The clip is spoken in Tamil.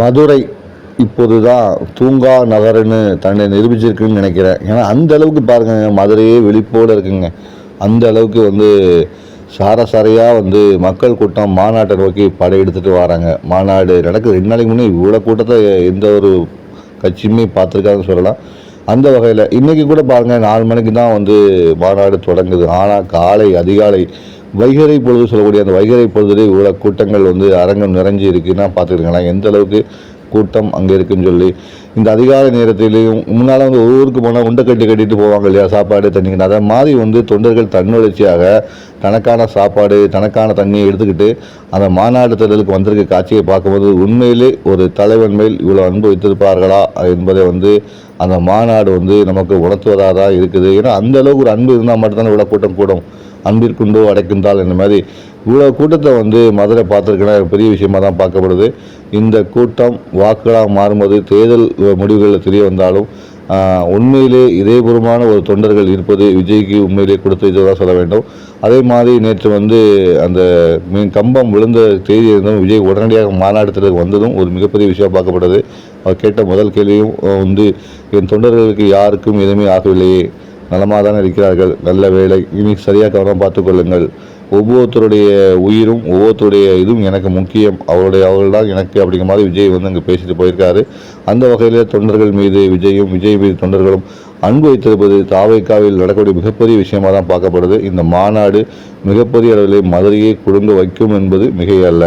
மதுரை இப்போது தான் தூங்கா நகர்னு தன்னை நிரூபிச்சிருக்குன்னு நினைக்கிறேன். ஏன்னா அந்த அளவுக்கு பாருங்க மதுரையே வெளிப்போடு இருக்குங்க. அந்த அளவுக்கு வந்து சாரசாரையாக வந்து மக்கள் கூட்டம் மாநாட்டை நோக்கி படையெடுத்துட்டு வராங்க. மாநாடு நடக்குது. ரெண்டு நாளைக்கு முன்னே இவ்வளோ கூட்டத்தை எந்த ஒரு கட்சியுமே பார்த்துருக்காங்கன்னு சொல்லலாம். அந்த வகையில் இன்றைக்கி கூட பாருங்கள் நாலு மணிக்கு தான் வந்து மாநாடு தொடங்குது. ஆனால் காலை அதிகாலை வைகறை பொழுது சொல்லக்கூடிய அந்த வைகறை பொழுதுலே இவ்வளோ கூட்டங்கள் வந்து அரங்கம் நிறைஞ்சு இருக்குன்னா பார்த்துக்கிங்களேன் எந்த அளவுக்கு கூட்டம் அங்கே இருக்குன்னு சொல்லி. இந்த அதிகார நேரத்திலையும் முன்னால் வந்து ஒரு ஊருக்கு போனால் உண்டை கட்டி கட்டிட்டு போவாங்க இல்லையா? சாப்பாடு தண்ணிக்கு அதை மாதிரி வந்து தொண்டர்கள் தன்னுணர்ச்சியாக தனக்கான சாப்பாடு தனக்கான தண்ணியை எடுத்துக்கிட்டு அந்த மாநாடு தேர்தலுக்கு வந்திருக்க காட்சியை பார்க்கும்போது உண்மையிலே ஒரு தலைவன் மேல் இவ்வளோ அன்பு வைத்திருப்பார்களா என்பதை வந்து அந்த மாநாடு வந்து நமக்கு உணர்த்துவதாக தான் இருக்குது. ஏன்னா அந்த அளவுக்கு ஒரு அன்பு இருந்தால் மட்டும்தான் இவ்வளோ கூட்டம் கூடும். அன்பிற்குண்டோ அடைக்கின்றால் இந்த மாதிரி இவ்வளோ கூட்டத்தை வந்து மதுரை பார்த்துருக்கேன்னா பெரிய விஷயமா தான் பார்க்கப்படுது. இந்த கூட்டம் வாக்குகளாக மாறும்போது தேர்தல் முடிவுகளில் தெரிய வந்தாலும் உண்மையிலே இதயபூர்வமான ஒரு தொண்டர்கள் இருப்பது விஜய்க்கு உண்மையிலே கொடுத்து வைத்ததாக சொல்ல வேண்டும். அதே மாதிரி நேற்று வந்து அந்த மீன் கம்பம் விழுந்த செய்தி இருந்தும் விஜய் உடனடியாக மாநாட்டத்திற்கு வந்ததும் ஒரு மிகப்பெரிய விஷயம் பார்க்கப்பட்டது அவர் கேட்ட முதல் கேள்வியும் வந்து என் தொண்டர்களுக்கு யாருக்கும் எதுவுமே ஆகவில்லையே. நலமாக தான் இருக்கிறார்கள். நல்ல வேலை இனி சரியாக கவனம் பார்த்துக்கொள்ளுங்கள் ஒவ்வொருத்தருடைய உயிரும் ஒவ்வொருத்தருடைய இதுவும் எனக்கு முக்கியம். அவருடைய அவர்கள் தான் எனக்கு அப்படிங்கிற மாதிரி விஜய் வந்து அங்கே பேசிட்டு போயிருக்காரு. அந்த வகையில் தொண்டர்கள் மீது விஜயும் விஜய் மீது தொண்டர்களும் அன்பு வைத்திருப்பது தாவைக்காவில் நடக்கக்கூடிய மிகப்பெரிய விஷயமா தான் பார்க்கப்படுது. இந்த மாநாடு மிகப்பெரிய அளவில் மதுரையை குடும்ப வைக்கும் என்பது மிகையல்ல.